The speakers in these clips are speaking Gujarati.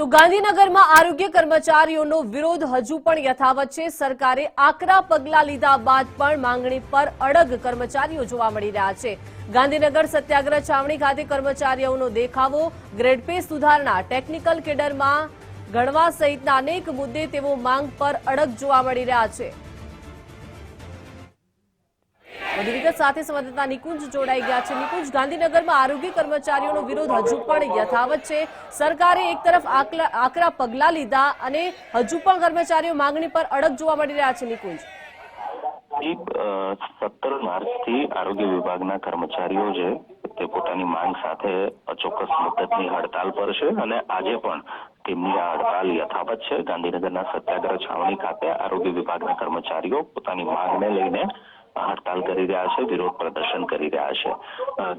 તો ગાંધીનગરમાં આરોગ્ય કર્મચારીઓનો વિરોધ હજુ પણ યથાવત છે. સરકારે આકરા પગલાં લીધા બાદ પણ માંગણી પર અડગ કર્મચારીઓ જોવા મળી રહ્યા છે. ગાંધીનગર સત્યાગ્રહ છાવણી ખાતે કર્મચારીઓનો દેખાવો, ગ્રેડ પે સુધારણા, ટેકનિકલ કેડરમાં ગણવા સહિતના અનેક મુદ્દે તેઓ માંગ પર અડગ જોવા મળી રહ્યા છે. વધુ વિગત સાથે સંવાદદાતા નિકુંજ જોડાઈ ગયા છે. નિકુંજ, ગાંધીનગરમાં આરોગ્ય કર્મચારીઓનો વિરોધ હજુ પણ યથાવત છે. સરકારે એક તરફ આકરા પગલા લીધા અને હજુ પણ કર્મચારીઓ માંગણી પર અડગ જોવા મળી રહ્યા છે, નિકુંજ. સત્તર માર્ચથી આરોગ્ય વિભાગના કર્મચારીઓ છે, તે પોતાની માંગ સાથે અચોક્કસ મુદતની હડતાલ પર છે અને આજે પણ તેમની આ હડતાલ યથાવત છે. ગાંધીનગરના સત્યાગ્રહ છાવણી ખાતે આરોગ્ય વિભાગના કર્મચારીઓ પોતાની માંગને લઈને હડતાલ કરી રહ્યા છે, વિરોધ પ્રદર્શન કરી રહ્યા છે.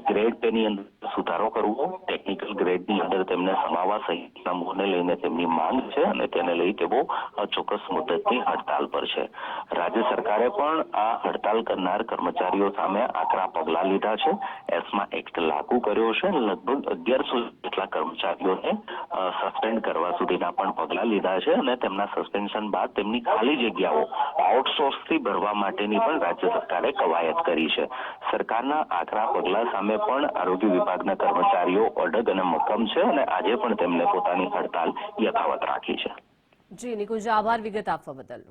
ગ્રેડ પેની અંદર સુધારો કરવો ટેકનિકલ ગ્રેડની અંદર તેમને સમાવવા સહિતના મુદ્દાને લઈને તેમની માંગ છે અને તેને લઈ તેઓ ચોક્કસ મુદ્દતની હડતાલ પર છે. રાજ્ય સરકારે પણ આ હડતાલ કરનાર કર્મચારીઓ સામે આકરા પગલાં લીધા છે. એસ્મા એક્ટ લાગુ કર્યો છે. લગભગ અગિયારસો જેટલા કર્મચારીઓને સસ્પેન્ડ કરવા સુધીના પણ પગલાં લીધા છે અને તેમના સસ્પેન્શન બાદ તેમની ખાલી જગ્યાઓ આઉટસોર્સથી ભરવા માટેની પણ રાજ્ય સરકારે કવાયત કરી છે. સરકારના આકરા પગલાં સામે પણ આરોગ્ય વિભાગના કર્મચારીઓ અડગ અને મક્કમ છે અને આજે પણ તેમને પોતાની હડતાલ યથાવત રાખી છે. જી, નિકુંજ, આભાર વિગત આપવા બદલ.